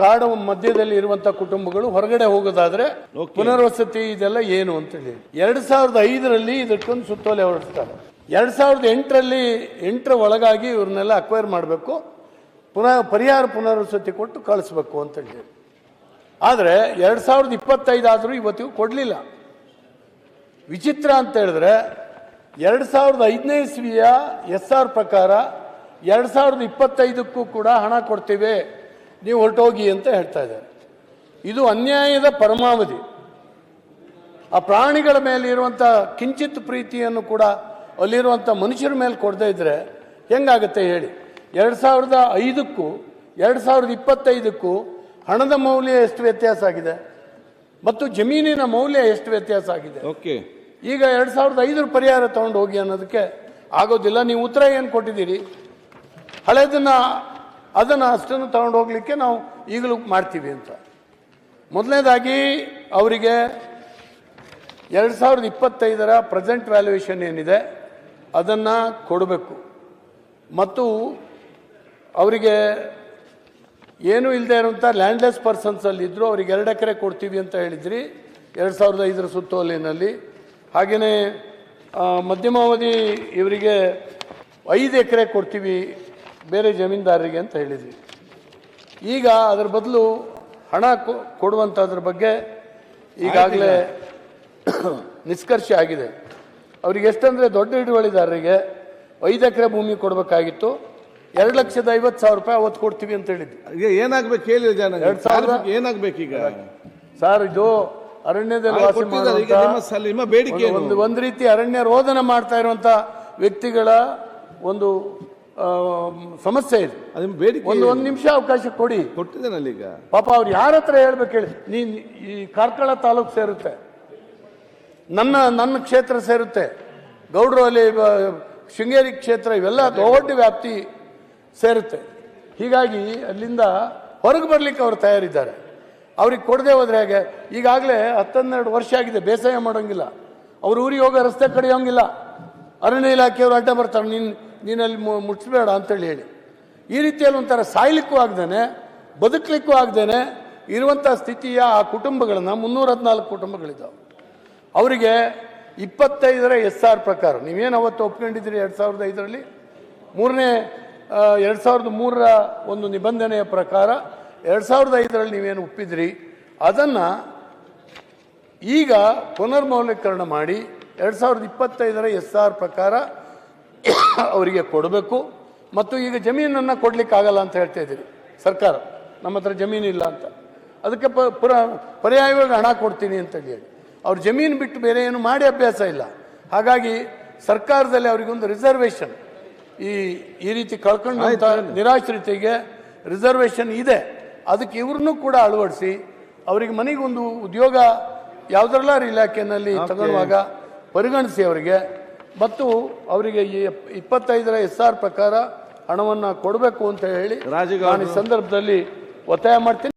ಕಾಡು ಮಧ್ಯದಲ್ಲಿ ಇರುವಂತ ಕುಟುಂಬಗಳು ಹೊರಗಡೆ ಹೋಗೋದಾದ್ರೆ ಪುನರ್ವಸತಿ ಇದೆಲ್ಲ ಏನು ಅಂತ ಹೇಳಿ. ಎರಡ್ ಸಾವಿರದ ಐದರಲ್ಲಿ ಇದಕ್ಕೊಂದು ಸುತ್ತೋಲೆ ಹೊರಡ್ತಾರೆ ಎರಡ್ ಸಾವಿರದ ಎಂಟರಲ್ಲಿ ಎಂಟರ ಒಳಗಾಗಿ ಇವ್ರನ್ನೆಲ್ಲ ಅಕ್ವೈರ್ ಮಾಡಬೇಕು. ಪುನಃ ಪರಿಹಾರ ಪುನರ್ವಸತಿ ಕೊಟ್ಟು ಕಳಿಸ್ಬೇಕು ಅಂತ ಹೇಳಿ. ಆದರೆ ಎರಡ್ ಸಾವಿರದ ಇಪ್ಪತ್ತೈದು ಆದರೂ ಇವತ್ತಿಗೂ ಕೊಡಲಿಲ್ಲ. ವಿಚಿತ್ರ ಅಂತ ಹೇಳಿದ್ರೆ ಎರಡು ಸಾವಿರದ ಐದನೇ ಇಸ್ವಿಯ ಎಸ್ ಆರ್ ಪ್ರಕಾರ ಎರಡು ಸಾವಿರದ ಇಪ್ಪತ್ತೈದಕ್ಕೂ ಕೂಡ ಹಣ ಕೊಡ್ತೀವಿ. ನೀವು ಹೊರಟೋಗಿ ಅಂತ ಹೇಳ್ತಾ ಇದ್ದಾರೆ. ಇದು ಅನ್ಯಾಯದ ಪರಮಾವಧಿ. ಆ ಪ್ರಾಣಿಗಳ ಮೇಲೆ ಇರುವಂಥ ಕಿಂಚಿತ್ ಪ್ರೀತಿಯನ್ನು ಕೂಡ ಅಲ್ಲಿರುವಂಥ ಮನುಷ್ಯರ ಮೇಲೆ ಕೊಡದೇ ಇದ್ರೆ ಹೆಂಗಾಗುತ್ತೆ ಹೇಳಿ. ಎರಡು ಸಾವಿರದ ಐದಕ್ಕೂ ಎರಡು ಸಾವಿರದ ಇಪ್ಪತ್ತೈದಕ್ಕೂ ಹಣದ ಮೌಲ್ಯ ಎಷ್ಟು ವ್ಯತ್ಯಾಸ ಆಗಿದೆ? ಮತ್ತು ಜಮೀನಿನ ಮೌಲ್ಯ ಎಷ್ಟು ವ್ಯತ್ಯಾಸ ಆಗಿದೆ? ಓಕೆ. ಈಗ ಎರಡು ಸಾವಿರದ ಐದರ ಪರಿಹಾರ ತಗೊಂಡು ಹೋಗಿ ಅನ್ನೋದಕ್ಕೆ ಆಗೋದಿಲ್ಲ. ನೀವು ಉತ್ತರ ಏನು ಕೊಟ್ಟಿದ್ದೀರಿ? ಹಳೇದನ್ನ ಅದನ್ನು ಅಷ್ಟನ್ನು ತಗೊಂಡು ಹೋಗ್ಲಿಕ್ಕೆ ನಾವು ಈಗಲೂ ಮಾಡ್ತೀವಿ ಅಂತ. ಮೊದಲನೇದಾಗಿ ಅವರಿಗೆ ಎರಡು ಸಾವಿರದ ಇಪ್ಪತ್ತೈದರ ಪ್ರೆಸೆಂಟ್ ವ್ಯಾಲ್ಯೂಯೇಷನ್ ಏನಿದೆ, ಅದನ್ನು ಕೊಡಬೇಕು. ಮತ್ತು ಅವರಿಗೆ ಏನೂ ಇಲ್ಲದೆ ಇರುವಂಥ ಲ್ಯಾಂಡ್ಲೆಸ್ ಪರ್ಸನ್ಸ್ ಅಲ್ಲಿ ಇದ್ರು ಅವ್ರಿಗೆ ಎರಡು ಎಕರೆ ಕೊಡ್ತೀವಿ ಅಂತ ಹೇಳಿದ್ರಿ, ಎರಡು ಸಾವಿರದ ಐದರ ಸುತ್ತೋಲೆಯಲ್ಲಿ. ಹಾಗೆಯೇ ಮಧ್ಯಮಾವಧಿ ಇವರಿಗೆ ಐದು ಎಕರೆ ಕೊಡ್ತೀವಿ ಬೇರೆ ಜಮೀನ್ದಾರರಿಗೆ ಅಂತ ಹೇಳಿದ್ವಿ. ಈಗ ಅದರ ಬದಲು ಹಣ ಕೊ- ಕೊಡುವಂಥದ್ರ ಬಗ್ಗೆ ಈಗಾಗಲೇ ನಿಷ್ಕರ್ಷ ಆಗಿದೆ. ಅವ್ರಿಗೆ ಎಷ್ಟಂದರೆ ದೊಡ್ಡ ಹಿಡುವಳಿದಾರರಿಗೆ ಐದು ಎಕರೆ ಭೂಮಿ ಕೊಡಬೇಕಾಗಿತ್ತು. ಎರಡು ಲಕ್ಷದ ಐವತ್ತು ಸಾವಿರ ರೂಪಾಯಿ ಅವತ್ತು ಕೊಡ್ತೀವಿ ಅಂತ ಹೇಳಿದ್ವಿ. ಏನಾಗಬೇಕು ಹೇಳಿ ಜನ? ಸಾವಿರ? ಏನಾಗಬೇಕು ಈಗ? ಸರ್ ಇದು ಅರಣ್ಯದಲ್ಲಿ ಬೇಡಿಕೆ ಒಂದು ಒಂದು ರೀತಿ ಅರಣ್ಯ ರೋಧನ ಮಾಡ್ತಾ ಇರುವಂಥ ವ್ಯಕ್ತಿಗಳ ಒಂದು ಸಮಸ್ಯೆ ಇದೆ. ಅದನ್ನು ಬೇಡಿಕೆ ಒಂದು ಒಂದು ನಿಮಿಷ ಅವಕಾಶ ಕೊಡಿ. ಕೊಟ್ಟಿದ್ದೇನಲ್ಲ ಈಗ? ಪಾಪ ಅವ್ರು ಯಾರ ಹತ್ರ ಹೇಳ್ಬೇಕು ಹೇಳಿ. ನೀನ್ ಈ ಕಾರ್ಕಳ ತಾಲೂಕು ಸೇರುತ್ತೆ. ನನ್ನ ನನ್ನ ಕ್ಷೇತ್ರ ಸೇರುತ್ತೆ. ಗೌಡ್ರು ಅಲ್ಲಿ ಶೃಂಗೇರಿ ಕ್ಷೇತ್ರ ಇವೆಲ್ಲ ದೊಡ್ಡ ವ್ಯಾಪ್ತಿ ಸೇರುತ್ತೆ. ಹೀಗಾಗಿ ಅಲ್ಲಿಂದ ಹೊರಗೆ ಬರ್ಲಿಕ್ಕೆ ಅವ್ರು ತಯಾರಿದ್ದಾರೆ. ಅವ್ರಿಗೆ ಕೊಡದೆ ಹೋದ್ರೆ ಹೇಗೆ? ಈಗಾಗಲೇ ಹತ್ತನ್ನೆರಡು ವರ್ಷ ಆಗಿದೆ ಬೇಸಾಯ ಮಾಡೋಂಗಿಲ್ಲ. ಅವ್ರ ಊರಿಗೆ ಹೋಗೋ ರಸ್ತೆ ಕಡಿಯೋಂಗಿಲ್ಲ. ಅರಣ್ಯ ಇಲಾಖೆಯವರು ಅಡ್ಡ ಬರ್ತಾರೆ. ನೀನು ನೀನಲ್ಲಿ ಮುಟ್ಸ್ಬೇಡ ಅಂತೇಳಿ ಹೇಳಿ. ಈ ರೀತಿಯಲ್ಲಿ ಒಂಥರ ಸಾಯ್ಲಿಕ್ಕೂ ಆಗ್ದೇನೆ, ಬದುಕಲಿಕ್ಕೂ ಆಗ್ದೇನೆ ಇರುವಂಥ ಸ್ಥಿತಿಯ ಆ ಕುಟುಂಬಗಳನ್ನು ಮುನ್ನೂರ ಹದಿನಾಲ್ಕು ಕುಟುಂಬಗಳಿದ್ದಾವೆ ಅವರಿಗೆ ಇಪ್ಪತ್ತೈದರ ಎಸ್ ಆರ್ ಪ್ರಕಾರ, ನೀವೇನು ಅವತ್ತು ಒಪ್ಕೊಂಡಿದ್ದೀರಿ ಎರಡು ಸಾವಿರದ ಐದರಲ್ಲಿ? ಮೂರನೇ ಎರಡು ಸಾವಿರದ ಮೂರರ ಒಂದು ನಿಬಂಧನೆಯ ಪ್ರಕಾರ ಎರಡು ಸಾವಿರದ ಐದರಲ್ಲಿ ನೀವೇನು ಒಪ್ಪಿದ್ರಿ? ಅದನ್ನು ಈಗ ಪುನರ್ಮೌಲ್ಯೀಕರಣ ಮಾಡಿ ಎರಡು ಸಾವಿರದ ಇಪ್ಪತ್ತೈದರ ಎಸ್ ಆರ್ ಪ್ರಕಾರ ಅವರಿಗೆ ಕೊಡಬೇಕು ಮತ್ತು ಈಗ ಜಮೀನನ್ನು ಕೊಡಲಿಕ್ಕಾಗಲ್ಲ ಅಂತ ಹೇಳ್ತಾ ಇದ್ದೀರಿ. ಸರ್ಕಾರ ನಮ್ಮ ಹತ್ರ ಜಮೀನಿಲ್ಲ ಅಂತ. ಅದಕ್ಕೆ ಪ ಪುರ ಪರ್ಯಾಯವಾಗಿ ಹಣ ಕೊಡ್ತೀನಿ ಅಂತ ಹೇಳಿ. ಅವ್ರ ಜಮೀನು ಬಿಟ್ಟು ಬೇರೆ ಏನು ಮಾಡಿ ಅಭ್ಯಾಸ ಇಲ್ಲ. ಹಾಗಾಗಿ ಸರ್ಕಾರದಲ್ಲಿ ಅವರಿಗೊಂದು ರಿಸರ್ವೇಷನ್ ಈ ಈ ರೀತಿ ಕಳ್ಕೊಂಡು ನಿರಾಶ್ರಿತಿಗೆ ರಿಸರ್ವೇಷನ್ ಇದೆ. ಅದಕ್ಕೆ ಇವ್ರನ್ನೂ ಕೂಡ ಅಳವಡಿಸಿ ಅವರಿಗೆ ಮನೆಗೊಂದು ಉದ್ಯೋಗ ಯಾವುದರಲ್ಲಾರು ಇಲಾಖೆಯಲ್ಲಿ ತಗೊಳ್ಳುವಾಗ ಪರಿಗಣಿಸಿ ಅವರಿಗೆ. ಮತ್ತು ಅವರಿಗೆ ಈ ಇಪ್ಪತ್ತೈದರ ಎಸ್ ಆರ್ ಪ್ರಕಾರ ಹಣವನ್ನು ಕೊಡಬೇಕು ಅಂತ ಹೇಳಿ ರಾಜೀವ್ ನಾನು ಈ ಸಂದರ್ಭದಲ್ಲಿ ಒತ್ತಾಯ ಮಾಡ್ತೀನಿ.